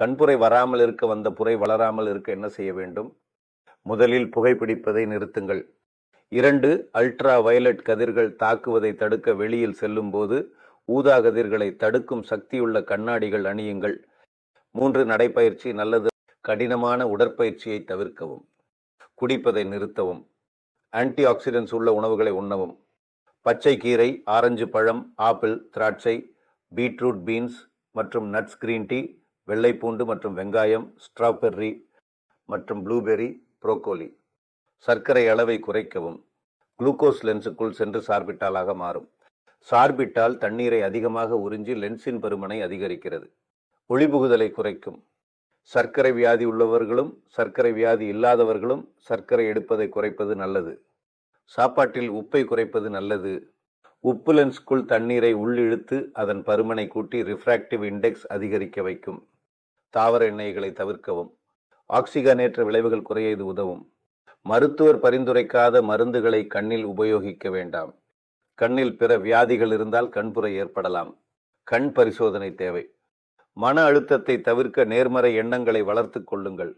கண்புரை வராமல் இருக்க வந்த புரை வளராமல் இருக்க என்ன செய்ய வேண்டும்? முதலில் புகைப்பிடிப்பதை நிறுத்துங்கள். இரண்டு அல்ட்ரா வயலட் கதிர்கள் தாக்குவதை தடுக்க வெளியில் செல்லும்போது ஊதா கதிர்களை தடுக்கும் சக்தியுள்ள கண்ணாடிகள் அணியுங்கள். மூன்று நடைப்பயிற்சி நல்லது கடினமான உடற்பயிற்சியை தவிர்க்கவும். குடிப்பதை நிறுத்தவும். ஆன்டி ஆக்சிடென்ட்ஸ் உள்ள உணவுகளை உண்ணவும். பச்சை கீரை ஆரஞ்சு பழம் ஆப்பிள் திராட்சை பீட்ரூட் பீன்ஸ் மற்றும் நட்ஸ் கிரீன் டீ வெள்ளை பூண்டு மற்றும் வெங்காயம் ஸ்ட்ராபெர்ரி மற்றும் ப்ளூபெர்ரி புரோக்கோலி சர்க்கரை அளவை குறைக்கவும். குளுக்கோஸ் லென்ஸுக்குள் சென்று சார்பிட்டாலாக மாறும். சார்பிட்டால் தண்ணீரை அதிகமாக உறிஞ்சி லென்ஸின் பருமனை அதிகரிக்கிறது. ஒளிபுகுதலை குறைக்கும். சர்க்கரை வியாதி உள்ளவர்களும் சர்க்கரை வியாதி இல்லாதவர்களும் சர்க்கரை எடுப்பதை குறைப்பது நல்லது. சாப்பாட்டில் உப்பை குறைப்பது நல்லது. உப்பு லென்ஸ்க்குள் தண்ணீரை உள்ளிழுத்து அதன் பருமனை கூட்டி ரிஃப்ராக்டிவ் இண்டெக்ஸ் அதிகரிக்க வைக்கும். தாவர எண்ணெய்களை தவிர்க்கவும் ஆக்சிகனேற்ற விளைவுகள் குறைய இது உதவும். மருத்துவர் பரிந்துரைக்காத மருந்துகளை கண்ணில் உபயோகிக்க வேண்டாம். கண்ணில் பிற வியாதிகள் இருந்தால் கண்புரை ஏற்படலாம். கண் பரிசோதனை தேவை. மன அழுத்தத்தை தவிர்க்க நேர்மறை எண்ணங்களை வளர்த்து கொள்ளுங்கள்.